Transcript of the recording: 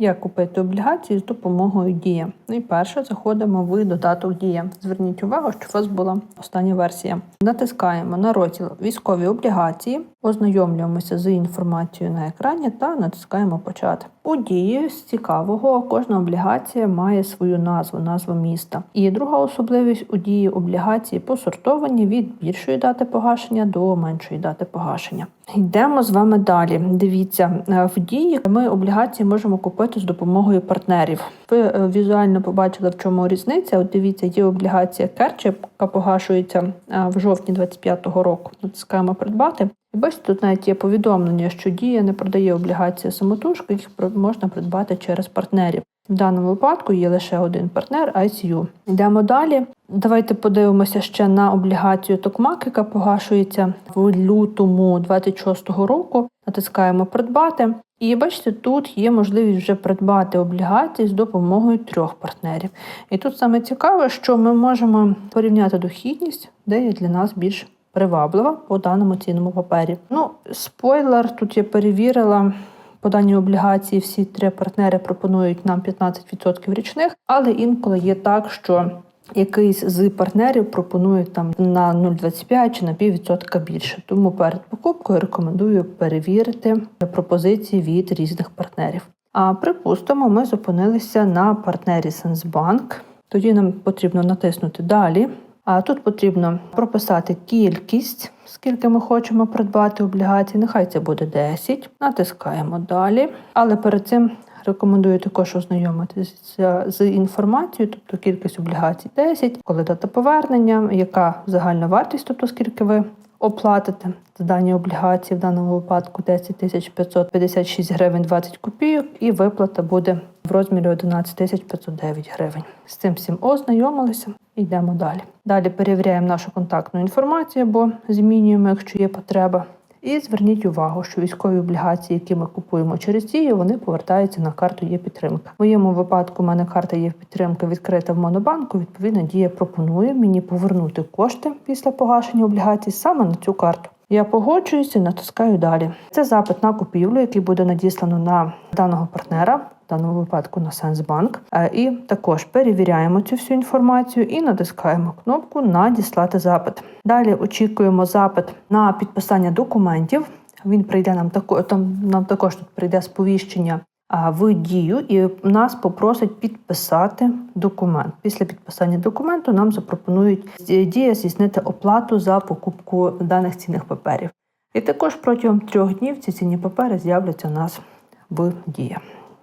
Як купити облігації з допомогою Дія? Ну і перше заходимо в додаток Дія. Зверніть увагу, що у вас була остання версія. Натискаємо на розділ військові облігації, ознайомлюємося з інформацією на екрані та натискаємо почати. У дії з цікавого кожна облігація має свою назву, назву міста. І друга особливість у дії облігації посортовані від більшої дати погашення до меншої дати погашення. Йдемо з вами далі. Дивіться, е, в дії ми облігації можемо купити з допомогою партнерів. Ви е, візуально побачили, в чому різниця. От дивіться, є облігація Керчі, яка погашується е, в жовтні 25-го року. Натискаємо придбати. І бачите, тут навіть є повідомлення, що дія не продає облігації самотужки, їх можна придбати через партнерів. В даному випадку є лише один партнер ICU. Йдемо далі. Давайте подивимося ще на облігацію Токмак, яка погашується в лютому 26-го року. Натискаємо придбати. І бачите, тут є можливість вже придбати облігації з допомогою трьох партнерів. І тут саме цікаве, що ми можемо порівняти дохідність, де є для нас більш приваблива по даному цінному папері. Ну, спойлер, тут я перевірила. По даній облігації всі три партнери пропонують нам 15% річних, але інколи є так, що якийсь з партнерів пропонує там на 0,25 чи на піввідсотка більше. Тому перед покупкою рекомендую перевірити пропозиції від різних партнерів. А припустимо, ми зупинилися на партнері Сенсбанк. Тоді нам потрібно натиснути далі. А тут потрібно прописати кількість, скільки ми хочемо придбати облігацій. Нехай це буде 10. Натискаємо далі. Але перед цим рекомендую також ознайомитися з інформацією, тобто кількість облігацій 10, коли дата повернення, яка загальна вартість, тобто скільки ви оплатите за дані облігації, в даному випадку 10 тисяч 556 гривень 20 копійок, і виплата буде в розмірі 11 тисяч 509 гривень. З цим всім ознайомилися. Йдемо далі. Далі перевіряємо нашу контактну інформацію, бо змінюємо, якщо є потреба. І зверніть увагу, що військові облігації, які ми купуємо через дію, вони повертаються на карту є підтримка. В моєму випадку в мене карта є підтримка відкрита в монобанку. Відповідно, дія пропонує мені повернути кошти після погашення облігацій саме на цю карту. Я погоджуюся, натискаю далі. Це запит на купівлю, який буде надіслано на даного партнера. Даному випадку на Сенсбанк. Е, І також перевіряємо цю всю інформацію і натискаємо кнопку Надіслати запит. Далі очікуємо запит на підписання документів. Він прийде нам тако, там нам також тут прийде сповіщення в дію, і нас попросить підписати документ. Після підписання документу нам запропонують дія здійснити оплату за покупку даних цінних паперів. І також протягом трьох днів ці цінні папери з'являться у нас в дія.